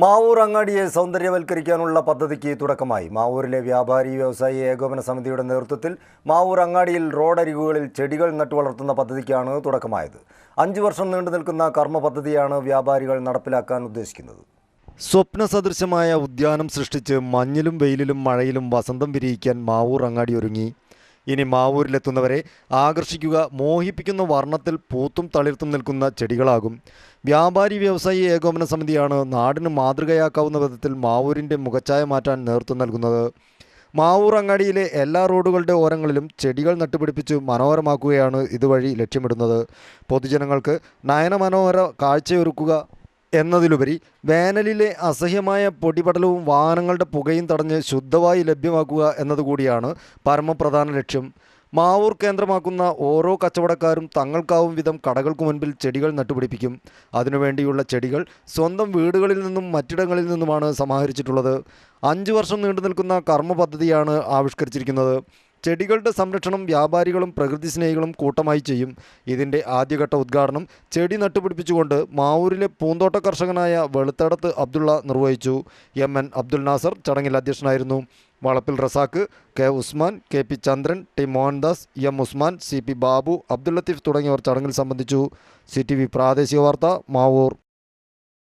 മാവൂർ അങ്ങാടിയെ സൗന്ദര്യവൽക്കരിക്കാനുള്ള പദ്ധതിക്ക് തുടക്കമായി. മാവൂരിലെ വ്യാപാരി വ്യവസായി ഏകോപന സമിതിയുടെ നേതൃത്വത്തിൽ മാവൂർ അങ്ങാടിയിൽ റോഡരികുകളിൽ ചെടികൾ നട്ടു വളർത്തുന്ന പദ്ധതിക്കാണ് തുടക്കമായത്. അഞ്ചു വർഷം നീണ്ടു നിൽക്കുന്ന കർമ്മ പദ്ധതിയാണ് വ്യാപാരികൾ നടപ്പിലാക്കാൻ ഉദ്ദേശിക്കുന്നത്. സ്വപ്ന സദൃശമായ ഉദ്യാനം സൃഷ്ടിച്ച് മഞ്ഞിലും വെയിലിലും മഴയിലും വസന്തം വിരിയിക്കാൻ മാവൂർ അങ്ങാടി ഒരുങ്ങി. ഇനി മാവൂരിലെത്തുന്നവരെ ആകർഷിക്കുക മോഹിപ്പിക്കുന്ന വർണത്തിൽ പൂത്തും തളിർത്തും നിൽക്കുന്ന ചെടികളാകും. വ്യാപാരി വ്യവസായി ഏകോപന സമിതിയാണ് നാടിന് മാതൃകയാക്കാവുന്ന വിധത്തിൽ മാവൂരിന്റെ മുഖച്ഛായ മാറ്റാൻ നേതൃത്വം നൽകുന്നത്. മാവൂർ അങ്ങാടിയിലെ എല്ലാ റോഡുകളുടെ ഓരങ്ങളിലും ചെടികൾ നട്ടുപിടിപ്പിച്ച് മനോഹരമാക്കുകയാണ് ഇതുവഴി ലക്ഷ്യമിടുന്നത്. പൊതുജനങ്ങൾക്ക് നയനമനോഹര കാഴ്ചയൊരുക്കുക എന്നതിലുപരി വേനലിലെ അസഹ്യമായ പൊടിപടലവും വാഹനങ്ങളുടെ പുകയും തടഞ്ഞ് ശുദ്ധവായു ലഭ്യമാക്കുക എന്നതുകൂടിയാണ് പരമപ്രധാന ലക്ഷ്യം. മാവൂർ കേന്ദ്രമാക്കുന്ന ഓരോ കച്ചവടക്കാരും തങ്ങൾക്കാവും വിധം കടകൾക്ക് മുൻപിൽ ചെടികൾ നട്ടുപിടിപ്പിക്കും. അതിനുവേണ്ടിയുള്ള ചെടികൾ സ്വന്തം വീടുകളിൽ നിന്നും മറ്റിടങ്ങളിൽ നിന്നുമാണ് സമാഹരിച്ചിട്ടുള്ളത്. അഞ്ച് വർഷം നീണ്ടു നിൽക്കുന്ന കർമ്മ പദ്ധതിയാണ് ആവിഷ്കരിച്ചിരിക്കുന്നത്. ചെടികളുടെ സംരക്ഷണം വ്യാപാരികളും പ്രകൃതി സ്നേഹികളും കൂട്ടമായി ചെയ്യും. ഇതിന്റെ ആദ്യഘട്ട ഉദ്ഘാടനം ചെടി നട്ടുപിടിപ്പിച്ചുകൊണ്ട് മാവൂരിലെ പൂന്തോട്ട കർഷകനായ വെളുത്തടത്ത് അബ്ദുള്ള നിർവഹിച്ചു. എം എൻ അബ്ദുൽ നാസർ ചടങ്ങിൽ അധ്യക്ഷനായിരുന്നു. Valappil Razak K Usman K P Chandran T Mohandas M Usman C P Babu Abdul Latheef തുടങ്ങിയവർ ചടങ്ങിൽ സംബന്ധിച്ചു. സി പ്രാദേശിക വാർത്ത മാവൂർ.